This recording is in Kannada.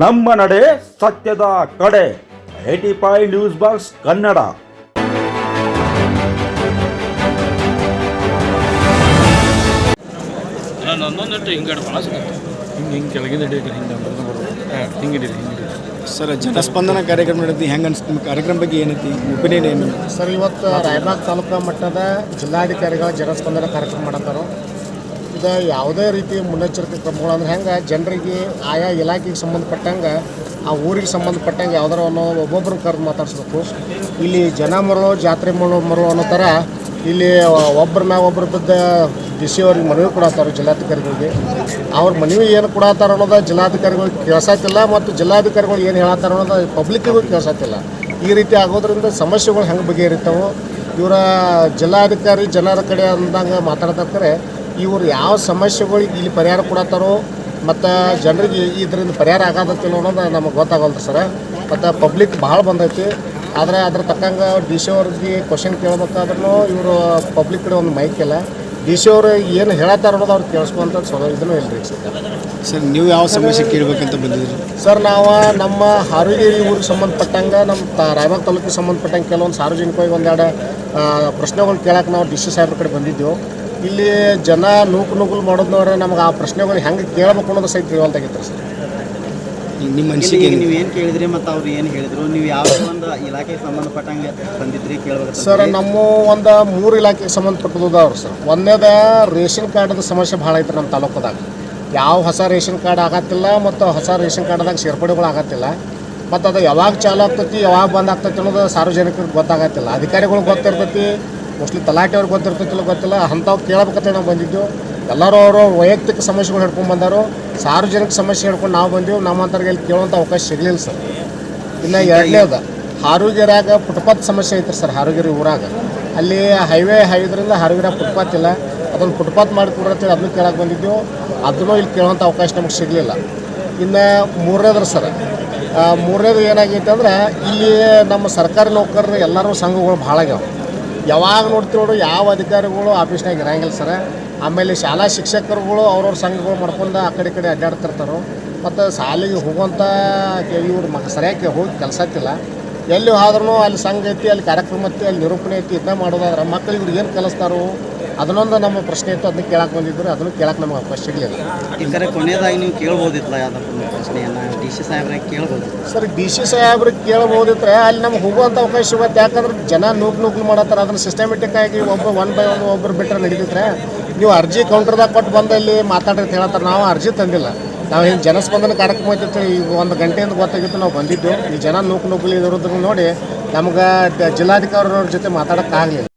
ನಮ್ಮ ನಡೆ ಸತ್ಯದ ಕಡೆ. Eighty five news box Kannada ನಾನು ಒಂದೊಂದಿಟ್ಟು ಹಿಂಗಡೆ ಭಾಳ ಸಿಗುತ್ತೆ. ಹಿಂಗೆ ಹಿಂಗೆ ಕೆಳಗಿಂದ ಹಿಡಿಯೋಕೆ ಹಿಂಗೆ ಹಿಂಗೆ ಹಿಡೀರಿ ಹಿಂಗೆ ಹಿಡೀರಿ. ಸರ್ ಜನಸ್ಪಂದನ ಕಾರ್ಯಕ್ರಮ ನಡೆದಿ ಹೆಂಗೆ ಅನ್ಸ್ತು ಕಾರ್ಯಕ್ರಮ ಬಗ್ಗೆ ಏನೈತಿ? ಒಪಿನಿಯನ್ ಏನು? ಸರ್ ಇವತ್ತು ರಾಯಬಾಗ್ ತಾಲೂಕು ಮಟ್ಟದ ಜಿಲ್ಲಾಧಿಕಾರಿಗಳ ಜನಸ್ಪಂದನ ಕಾರ್ಯಕ್ರಮ ಮಾಡತ್ತಾರೋ. ಇದು ಯಾವುದೇ ರೀತಿ ಮುನ್ನೆಚ್ಚರಿಕೆ ಕ್ರಮಗಳು ಅಂದ್ರೆ ಹೆಂಗೆ ಜನರಿಗೆ ಆಯಾ ಇಲಾಖೆಗೆ ಸಂಬಂಧಪಟ್ಟಂಗೆ, ಆ ಊರಿಗೆ ಸಂಬಂಧಪಟ್ಟಂಗೆ ಯಾವ್ದಾರ ಅನ್ನೋ ಒಬ್ಬೊಬ್ಬರು ಕರೆದು ಮಾತಾಡಿಸ್ಬೇಕು. ಇಲ್ಲಿ ಜನ ಮರಳು, ಜಾತ್ರೆ ಮರಳು ಮರಳು ಅನ್ನೋ ಥರ ಇಲ್ಲಿ ಒಬ್ಬರ ಮ್ಯಾಗ ಒಬ್ಬರು ಬಿದ್ದ ಡಿ ಸಿ ಅವ್ರಿಗೆ ಮನವಿ ಕೊಡತ್ತಾರೆ ಜಿಲ್ಲಾಧಿಕಾರಿಗಳಿಗೆ. ಅವ್ರ ಮನವಿ ಏನು ಕೊಡತ್ತಾರ ಅನ್ನೋದು ಜಿಲ್ಲಾಧಿಕಾರಿಗಳಿಗೆ ಕೇಳಿಸತ್ತಿಲ್ಲ ಮತ್ತು ಜಿಲ್ಲಾಧಿಕಾರಿಗಳು ಏನು ಹೇಳತ್ತಾರ ಅನ್ನೋದು ಪಬ್ಲಿಕ್ಗೂ ಕೇಳಿಸತ್ತಿಲ್ಲ ಈ ರೀತಿ ಆಗೋದ್ರಿಂದ ಸಮಸ್ಯೆಗಳು ಹೆಂಗೆ ಬಗೆಹರಿತಾವೆ, ಇವರ ಜಿಲ್ಲಾಧಿಕಾರಿ ಜನರ ಕಡೆ ಅಂದಂಗೆ ಮಾತಾಡ್ತಾರೆ ಇವ್ರು ಯಾವ ಸಮಸ್ಯೆಗಳಿಗೆ ಇಲ್ಲಿ ಪರಿಹಾರ ಕೊಡತ್ತಾರೋ ಮತ್ತು ಜನರಿಗೆ ಇದರಿಂದ ಪರಿಹಾರ ಆಗದತ್ತಿಲ್ಲ ಅನ್ನೋದು ನಮಗೆ ಗೊತ್ತಾಗಲ್ದು ಸರ. ಮತ್ತು ಪಬ್ಲಿಕ್ ಭಾಳ ಬಂದೈತಿ. ಆದರೆ ಅದ್ರ ತಕ್ಕಂಗೆ ಡಿ ಸಿ ಅವ್ರಿಗೆ ಕ್ವಶನ್ ಕೇಳ್ಬೇಕಾದ್ರೂ ಇವರು ಪಬ್ಲಿಕ್ ಕಡೆ ಒಂದು ಮೈಕ್ ಇಲ್ಲ. ಡಿ ಸಿ ಅವರು ಏನು ಹೇಳತ್ತಾರ ಅನ್ನೋದು ಅವ್ರು ಕೇಳಿಸ್ಕೊಂತ ಸರ್ ಇದನ್ನು ಇಲ್ಲ ರೀ ಸರ್ ನೀವು ಯಾವ ಸಮಸ್ಯೆ ಕೇಳಬೇಕಂತ ಬಂದಿದ್ರಿ ಸರ್ ನಾವು ನಮ್ಮ ಹಾವೇರಿ ಊರಿಗೆ ಸಂಬಂಧಪಟ್ಟಂಗೆ ನಮ್ಮ ತ ರಾಯಬಾಗ್ ತಾಲೂಕಿಗೆ ಸಂಬಂಧಪಟ್ಟಂಗೆ ಕೆಲವೊಂದು ಸಾರ್ವಜನಿಕವಾಗಿ ಒಂದೆರಡು ಪ್ರಶ್ನೆಗಳು ಕೇಳಕ್ಕೆ ನಾವು ಡಿ ಸಿ ಸಾಹೇಬ್ರ ಕಡೆ ಬಂದಿದ್ದೆವು. ಇಲ್ಲಿ ಜನ ನೂಕು ನೂಕುಲು ಮಾಡೋದ್ನವ್ರೆ ನಮ್ಗೆ ಆ ಪ್ರಶ್ನೆಗಳು ಹೆಂಗೆ ಕೇಳಬೇಕು ಅನ್ನೋದು ಸಹಿತ ತಿಳಿಯುವಂತಾಗಿತ್ತು ಸರ್. ನಿಮ್ಮ ಮನಸ್ಸಿಗೆ ನೀವು ಏನು ಕೇಳಿದ್ರಿ ಮತ್ತು ಅವ್ರು ಏನು ಹೇಳಿದ್ರು? ನೀವು ಯಾವ ಒಂದು ಇಲಾಖೆಗೆ ಸಂಬಂಧಪಟ್ಟಂಗೆ ಬಂದಿದ್ರಿ ಕೇಳಬೇಕು ಸರ್ ನಮ್ಮ ಒಂದು ಮೂರು ಇಲಾಖೆಗೆ ಸಂಬಂಧಪಟ್ಟದವ್ರು ಸರ್. ಒಂದೇದ ರೇಷನ್ ಕಾರ್ಡದ ಸಮಸ್ಯೆ ಭಾಳ ಐತೆ ನಮ್ಮ ತಾಲೂಕದಾಗ. ಯಾವ ಹೊಸ ರೇಷನ್ ಕಾರ್ಡ್ ಆಗತ್ತಿಲ್ಲ ಮತ್ತು ಹೊಸ ರೇಷನ್ ಕಾರ್ಡ್ದಾಗ ಸೇರ್ಪಡೆಗಳು ಆಗತ್ತಿಲ್ಲ. ಮತ್ತು ಅದು ಯಾವಾಗ ಚಾಲು ಆಗ್ತೈತಿ ಯಾವಾಗ ಬಂದ್ ಆಗ್ತೈತಿ ಅನ್ನೋದು ಸಾರ್ವಜನಿಕರಿಗೆ ಗೊತ್ತಾಗತ್ತಿಲ್ಲ. ಅಧಿಕಾರಿಗಳಿಗೆ ಗೊತ್ತಿರ್ತೈತಿ ಮೋಸ್ಟ್ಲಿ ತಲಾಟೆ ಅವ್ರಿಗೆ ಗೊತ್ತಿರ್ತೈತಿಲ್ಲ ಗೊತ್ತಿಲ್ಲ. ಅಂಥವು ಕೇಳಬೇಕಂತ ನಾವು ಬಂದಿದ್ದೆವು. ಎಲ್ಲರೂ ಅವರು ವೈಯಕ್ತಿಕ ಸಮಸ್ಯೆಗಳು ಹಿಡ್ಕೊಂಡು ಬಂದರು. ಸಾರ್ವಜನಿಕ ಸಮಸ್ಯೆ ಹಿಡ್ಕೊಂಡು ನಾವು ಬಂದೆವು. ನಮ್ಮಂಥವ್ರಿಗೆ ಇಲ್ಲಿ ಕೇಳುವಂಥ ಅವಕಾಶ ಸಿಗಲಿಲ್ಲ ಸರ್. ಇನ್ನು ಎರಡನೇದು ಹಾರುಗೆರೆಯಾಗ ಫುಟ್ಪಾತ್ ಸಮಸ್ಯೆ ಐತ್ರಿ ಸರ್ ಹಾರುಗೆರೆ ಊರಾಗ. ಅಲ್ಲಿ ಹೈವೇ ಹೈದ್ರಿಂದ ಹಾರುಗೆರೆ ಪುಟ್ಪಾತ್ ಇಲ್ಲ. ಅದನ್ನು ಫುಟ್ಪಾತ್ ಮಾಡಿ ಕೊಡ್ರತ್ತೇಳಿ ಅದನ್ನು ಕೇಳಕ್ಕೆ ಬಂದಿದ್ದೆವು. ಅದನ್ನು ಇಲ್ಲಿ ಕೇಳುವಂಥ ಅವಕಾಶ ನಮಗೆ ಸಿಗಲಿಲ್ಲ. ಇನ್ನು ಮೂರನೇದ್ರ ಸರ್ ಮೂರನೇದು ಏನಾಗೈತೆ ಅಂದ್ರೆ ಇಲ್ಲಿ ನಮ್ಮ ಸರ್ಕಾರಿ ನೌಕರರು ಎಲ್ಲರೂ ಸಂಘಗಳು ಭಾಳ ಆಗ್ಯಾವ. ಯಾವಾಗ ನೋಡ್ತೀವಿ ನೋಡು, ಯಾವ ಅಧಿಕಾರಿಗಳು ಆಫೀಸ್ನಾಗ ಇರಂಗಿಲ್ಲ ಸರ್. ಆಮೇಲೆ ಶಾಲಾ ಶಿಕ್ಷಕರುಗಳು ಅವ್ರವ್ರ ಸಂಘಗಳು ಮಾಡ್ಕೊಂಡು ಆ ಕಡೆ ಕಡೆ ಅಡ್ಡಾಡ್ತಿರ್ತಾರೋ. ಮತ್ತು ಶಾಲೆಗೆ ಹೋಗುವಂಥ ಇವ್ರು ಮಗ ಸರಿಯಾಗಿ ಹೋಗಿ ಕೆಲಸ ಎಲ್ಲಿ ಆದ್ರೂ ಅಲ್ಲಿ ಸಂಘ ಐತಿ ಅಲ್ಲಿ ಕಾರ್ಯಕ್ರಮ ಐತಿ ಅಲ್ಲಿ ನಿರೂಪಣೆ ಐತಿ ಇದನ್ನ ಮಾಡೋದಾದ್ರೆ ಮಕ್ಕಳಿಗೆ ಇವ್ರಿಗೆ ಏನು ಕಲಿಸ್ತಾರೋ ಅದನ್ನೊಂದು ನಮ್ಮ ಪ್ರಶ್ನೆ ಇತ್ತು ಅದನ್ನ ಕೇಳಕ್ಕೆ ಬಂದಿದ್ರು ಅದನ್ನು ಕೇಳಕ್ಕೆ ನಮಗೆ ಅವಕಾಶ ಸಿಗಲಿಲ್ಲ. ಈ ಕರೆ ಕೊನೆಯದಾಗಿ ನೀವು ಕೇಳ್ಬೋದಿತ್ತಲ್ಲ ಯಾವ್ದಾದ್ರು ಒಂದು ಪ್ರಶ್ನೆಯನ್ನು ಡಿ ಸಿ ಸಾಹೇಬ್ರಿಗೆ ಕೇಳ್ಬೋದು. ಸರ್ ಡಿ ಸಿ ಸಾಹೇಬ್ರಿಗೆ ಕೇಳ್ಬೋದಿದ್ರೆ ಅಲ್ಲಿ ನಮ್ಗೆ ಹೋಗುವಂಥ ಅವಕಾಶ ಇವತ್ತು ಯಾಕಂದ್ರೆ ಜನ ನೂಕ್ ನೂಕ್ಲು ಮಾಡತ್ತಾರೆ ಅದನ್ನು ಸಿಸ್ಟಮೆಟಿಕ್ ಆಗಿ ಒಬ್ಬ ಒನ್ ಬೈ ಒನ್ ಒಬ್ಬರು ಬಿಟ್ಟರೆ ನಡೀತಿದ್ರೆ ನೀವು ಅರ್ಜಿ ಕೌಂಟರ್ದಾಗ ಕೊಟ್ಟು ಬಂದು ಇಲ್ಲಿ ಮಾತಾಡ್ರಿ ಅಂತ ಹೇಳತ್ತಾರೆ ನಾವು ಅರ್ಜಿ ತಂದಿಲ್ಲ. ನಾವು ಹಿಂಗೆ ಜನಸ್ಪಂದನ ಕಾರ್ಯಕ್ರಮ ಐತಿತ್ತು ಈಗ ಒಂದು ಗಂಟೆಯಿಂದ ಗೊತ್ತಾಗಿತ್ತು, ನಾವು ಬಂದಿದ್ದು. ಈ ಜನ ನೂಕು ನೂಕಲಿ ಇರೋದನ್ನು ನೋಡಿ ನಮ್ಗೆ ಜಿಲ್ಲಾಧಿಕಾರಿಯವ್ರ ಜೊತೆ ಮಾತಾಡೋಕ್ಕಾಗಲಿಲ್ಲ.